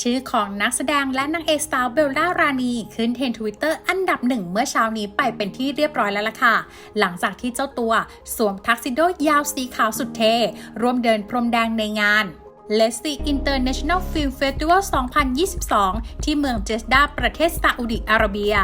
ชื่อของนักแสดงและนางเอกสาวเบลล่ารานีขึ้นเทรนทวิตเตอร์อันดับหนึ่งเมื่อเช้านี้ไปเป็นที่เรียบร้อยแล้วล่ะค่ะ หลังจากที่เจ้าตัวสวมทักซิโดยาวสีขาวสุดเท่ร่วมเดินพรมแดงในงาน l e s l i International Film Festival 2022 ที่เมืองเจสดาประเทศซาอุดิอาระเบีย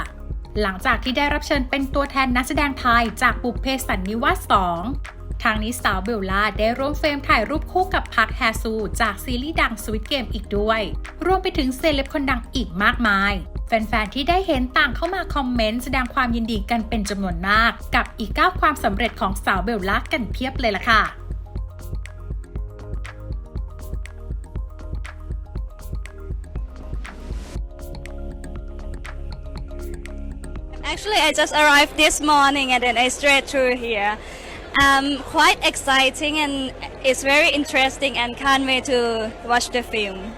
หลังจากที่ได้รับเชิญเป็นตัวแทนนักแสดงไทยจากบุพเพสันนิวาส2 ทางนี้สาวเบลล่าได้ร่วมเฟรมถ่ายรูปคู่กับพักแฮซู จากซีรีส์ดังสวิตเกมอีกด้วย รวมไปถึงเซเลบคนดังอีกมากมาย แฟนๆ ที่ได้เห็นต่างเข้ามาคอมเมนต์แสดงความยินดีกันเป็นจำนวนมาก กับอีกก้าวความสำเร็จของสาวเบลล่ากันเพียบเลยล่ะค่ะ Actually, I just arrived this morning and then I straight through here. Um, quite exciting and it's very interesting and can't wait to watch the film.